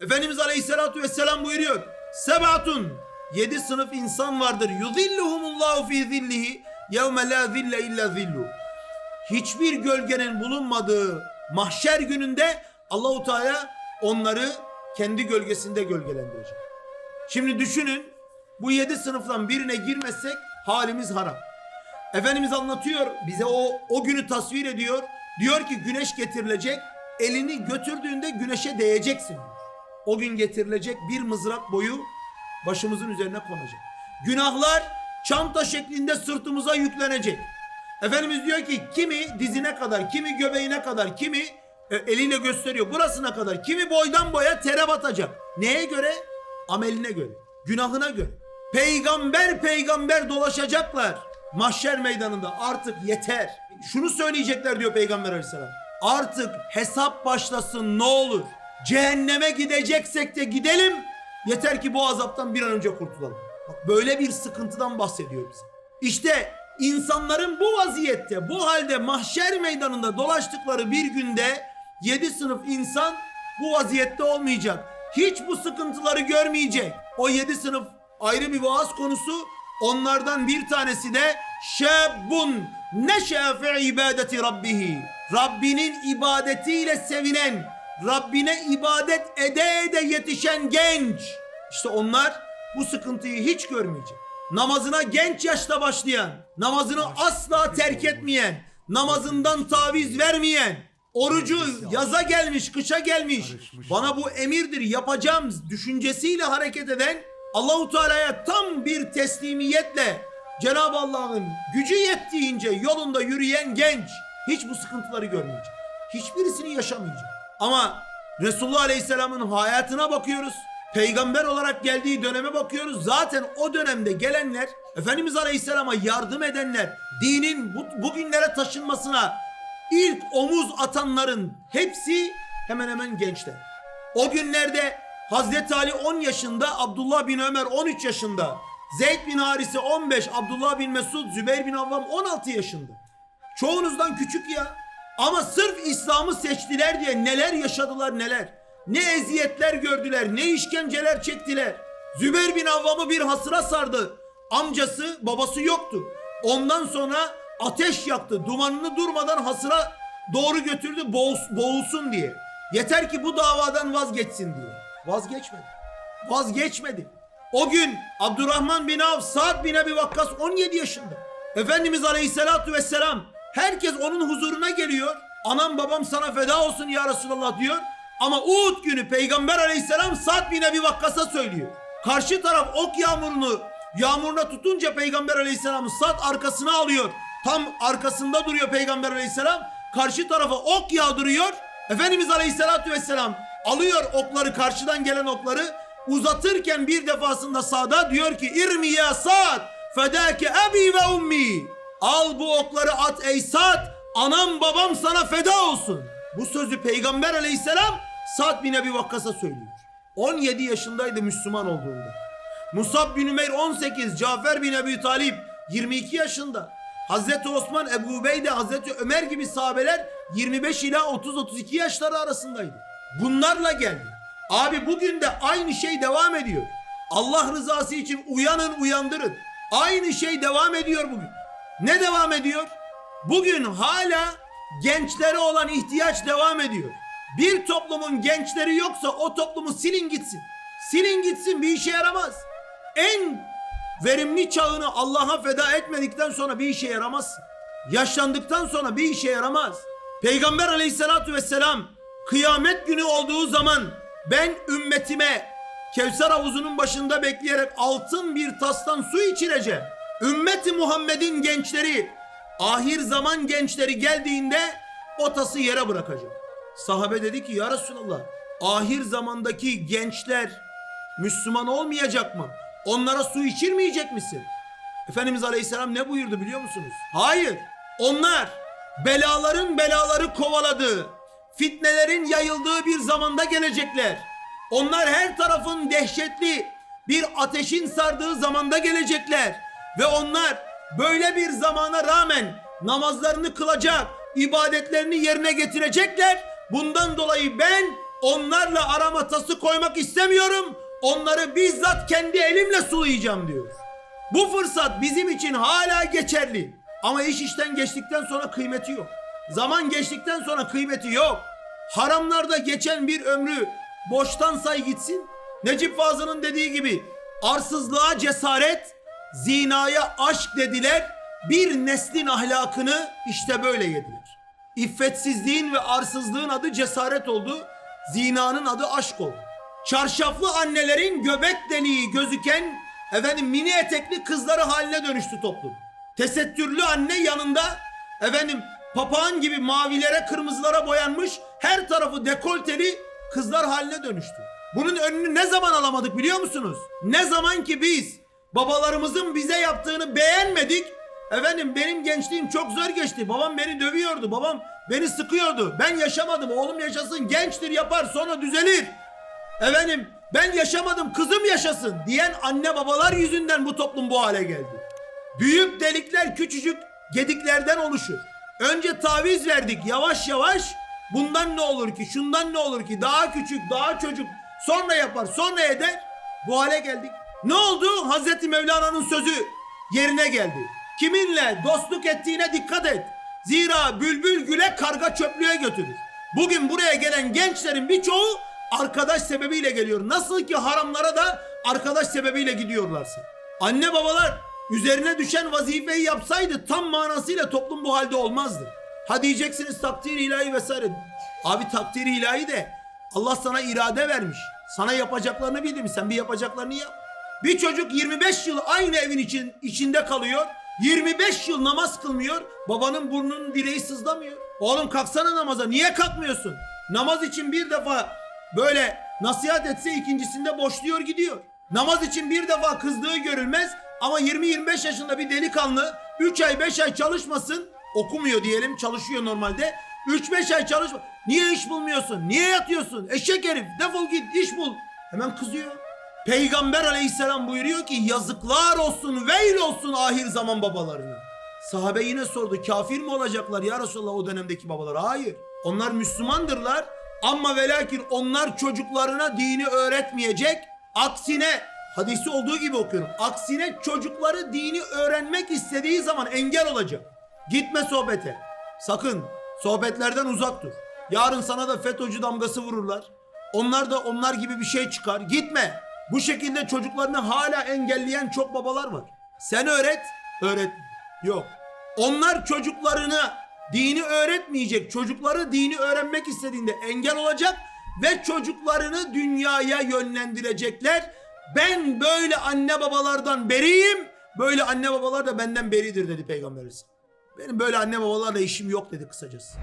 Efendimiz Aleyhisselatü Vesselam buyuruyor. Sebatun. Yedi sınıf insan vardır. Yuzilluhumullahu fi zillihi yevme la zille illa zillu. Hiçbir gölgenin bulunmadığı mahşer gününde Allahu Teala onları kendi gölgesinde gölgelendirecek. Şimdi düşünün bu yedi sınıftan birine girmezsek halimiz harap. Efendimiz anlatıyor bize o o günü tasvir ediyor. Diyor ki güneş getirilecek. Elini götürdüğünde güneşe değeceksin. O gün getirilecek bir mızrak boyu başımızın üzerine konacak. Günahlar çanta şeklinde sırtımıza yüklenecek. Efendimiz diyor ki kimi dizine kadar, kimi göbeğine kadar, kimi e, eliyle gösteriyor burasına kadar, kimi boydan boya tere batacak. Neye göre? Ameline göre, günahına göre. Peygamber peygamber dolaşacaklar. Mahşer meydanında artık yeter. Şunu söyleyecekler diyor Peygamber aleyhisselam. Artık hesap başlasın ne olur. Cehenneme gideceksek de gidelim. Yeter ki bu azaptan bir an önce kurtulalım. Bak böyle bir sıkıntıdan bahsediyor bize. İşte insanların bu vaziyette, bu halde mahşer meydanında dolaştıkları bir günde yedi sınıf insan bu vaziyette olmayacak. Hiç bu sıkıntıları görmeyecek. O yedi sınıf ayrı bir vaaz konusu. Onlardan bir tanesi de şebun neşe fi ibadeti rabbihi. Rabbinin ibadetiyle sevinen, Rabbine ibadet ede ede yetişen genç. İşte onlar bu sıkıntıyı hiç görmeyecek. Namazına genç yaşta başlayan, namazını asla terk etmeyen, namazından taviz vermeyen, orucu yaza gelmiş, kışa gelmiş, bana bu emirdir yapacağım düşüncesiyle hareket eden Allahu Teala'ya tam bir teslimiyetle Cenab-ı Allah'ın gücü yettiğince yolunda yürüyen genç hiç bu sıkıntıları görmeyecek. Hiçbirisini yaşamayacak. Ama Resulullah Aleyhisselam'ın hayatına bakıyoruz. Peygamber olarak geldiği döneme bakıyoruz. Zaten o dönemde gelenler, Efendimiz Aleyhisselam'a yardım edenler, dinin bu, bugünlere taşınmasına ilk omuz atanların hepsi hemen hemen gençler. O günlerde Hazreti Ali 10 yaşında, Abdullah bin Ömer 13 yaşında, Zeyd bin Harise 15, Abdullah bin Mesud, Zübeyir bin Avvam 16 yaşında. Çoğunuzdan küçük ya. Ama sırf İslam'ı seçtiler diye neler yaşadılar neler. Ne eziyetler gördüler, ne işkenceler çektiler. Zübeyir bin Avvam'ı bir hasıra sardı. Amcası, babası yoktu. Ondan sonra ateş yaktı. Dumanını durmadan hasıra doğru götürdü boğulsun diye. Yeter ki bu davadan vazgeçsin diye. Vazgeçmedi. Vazgeçmedi. O gün Abdurrahman bin Avf, Sa'd bin Ebi Vakkas 17 yaşında. Efendimiz Aleyhisselatü Vesselam herkes onun huzuruna geliyor. Anam babam sana feda olsun ya Resulallah diyor. Ama Uhud günü Peygamber Aleyhisselam Sa'd bin Ebi Vakkas'a söylüyor. Karşı taraf ok yağmurunu yağmuruna tutunca Peygamber Aleyhisselam Sa'd arkasına alıyor. Tam arkasında duruyor Peygamber Aleyhisselam. Karşı tarafa ok yağdırıyor. Efendimiz Aleyhisselatü Vesselam alıyor okları karşıdan gelen okları uzatırken bir defasında Sa'da diyor ki irmi ya Sa'd fedake abi ve ummi al bu okları at ey Sa'd anam babam sana feda olsun. Bu sözü Peygamber aleyhisselam Sa'd bin Ebi Vakkas'a söylüyor. 17 yaşındaydı Müslüman olduğunda. Musab bin Ümeyr 18, Cafer bin Ebi Talip 22 yaşında. Hazreti Osman, Ebu Ubeyde, Hazreti Ömer gibi sahabeler 25 ila 30-32 yaşları arasındaydı. Bunlarla geldi. Abi bugün de aynı şey devam ediyor. Allah rızası için uyanın uyandırın. Aynı şey devam ediyor bugün. Ne devam ediyor? Bugün hala gençlere olan ihtiyaç devam ediyor. Bir toplumun gençleri yoksa o toplumu silin gitsin. Silin gitsin bir işe yaramaz. En verimli çağını Allah'a feda etmedikten sonra bir işe yaramaz. Yaşlandıktan sonra bir işe yaramaz. Peygamber aleyhissalatu vesselam kıyamet günü olduğu zaman ben ümmetime Kevser havuzunun başında bekleyerek altın bir tastan su içireceğim. Ümmeti Muhammed'in gençleri, ahir zaman gençleri geldiğinde o tası yere bırakacak. Sahabe dedi ki ya Resulallah ahir zamandaki gençler Müslüman olmayacak mı? Onlara su içirmeyecek misin? Efendimiz Aleyhisselam ne buyurdu biliyor musunuz? Hayır. Onlar belaların belaları kovaladığı, fitnelerin yayıldığı bir zamanda gelecekler. Onlar her tarafın dehşetli bir ateşin sardığı zamanda gelecekler. Ve onlar böyle bir zamana rağmen namazlarını kılacak, ibadetlerini yerine getirecekler. Bundan dolayı ben Onlarla arama tası koymak istemiyorum. Onları bizzat kendi elimle sulayacağım diyor. Bu fırsat bizim için hala geçerli. Ama iş işten geçtikten sonra kıymeti yok. Zaman geçtikten sonra kıymeti yok. Haramlarda geçen bir ömrü boştan say gitsin. Necip Fazıl'ın dediği gibi arsızlığa cesaret, zinaya aşk dediler. Bir neslin ahlakını işte böyle yediler. İffetsizliğin ve arsızlığın adı cesaret oldu. Zinanın adı aşk oldu. Çarşaflı annelerin göbek deliği gözüken efendim mini etekli kızları haline dönüştü toplum. Tesettürlü anne yanında efendim papağan gibi mavilere kırmızılara boyanmış her tarafı dekolteli kızlar haline dönüştü. Bunun önünü ne zaman alamadık biliyor musunuz? Ne zaman ki biz babalarımızın bize yaptığını beğenmedik. Efendim benim gençliğim çok zor geçti. Babam beni dövüyordu. Babam beni sıkıyordu. Ben yaşamadım. Oğlum yaşasın. Gençtir yapar sonra düzelir. Efendim ben yaşamadım kızım yaşasın diyen anne babalar yüzünden bu toplum bu hale geldi. Büyük delikler küçücük gediklerden oluşur. Önce taviz verdik yavaş yavaş. Bundan ne olur ki şundan ne olur ki daha küçük daha çocuk sonra yapar sonra eder. Bu hale geldik. Ne oldu? Hazreti Mevlana'nın sözü yerine geldi. Kiminle dostluk ettiğine dikkat et. Zira bülbül güle karga çöplüğe götürür. Bugün buraya gelen gençlerin birçoğu arkadaş sebebiyle geliyor. Nasıl ki haramlara da arkadaş sebebiyle gidiyorlarsa. Anne babalar üzerine düşen vazifeyi yapsaydı tam manasıyla toplum bu halde olmazdı. Ha diyeceksiniz takdir ilahi vesaire. Abi takdir ilahi de Allah sana irade vermiş. Sana yapacaklarını bildi mi? Sen bir yapacaklarını yap. Bir çocuk 25 yıl aynı evin için içinde kalıyor. 25 yıl namaz kılmıyor. Babanın burnunun direği sızlamıyor. Oğlum kalksana namaza. Niye kalkmıyorsun? Namaz için bir defa böyle nasihat etse ikincisinde boşluyor gidiyor. Namaz için bir defa kızdığı görülmez ama 20-25 yaşında bir delikanlı 3 ay 5 ay çalışmasın okumuyor diyelim çalışıyor normalde 3-5 ay çalışma niye iş bulmuyorsun niye yatıyorsun eşek herif defol git iş bul hemen kızıyor. Peygamber aleyhisselam buyuruyor ki yazıklar olsun veil olsun ahir zaman babalarına. Sahabe yine sordu kafir mi olacaklar ya Resulallah o dönemdeki babalar? Hayır. Onlar Müslümandırlar ama ve lakin onlar çocuklarına dini öğretmeyecek. Aksine hadisi olduğu gibi okuyorum. Aksine çocukları dini öğrenmek istediği zaman engel olacak. Gitme sohbete. Sakın sohbetlerden uzak dur. Yarın sana da FETÖ'cü damgası vururlar. Onlar da onlar gibi bir şey çıkar. Gitme. Bu şekilde çocuklarını hala engelleyen çok babalar var. Sen öğret, öğret. Yok. Onlar çocuklarını dini öğretmeyecek. Çocukları dini öğrenmek istediğinde engel olacak ve çocuklarını dünyaya yönlendirecekler. Ben böyle anne babalardan beriyim. Böyle anne babalar da benden beridir dedi Peygamber Aleyhisselam. Benim böyle anne babalarla işim yok dedi kısacası.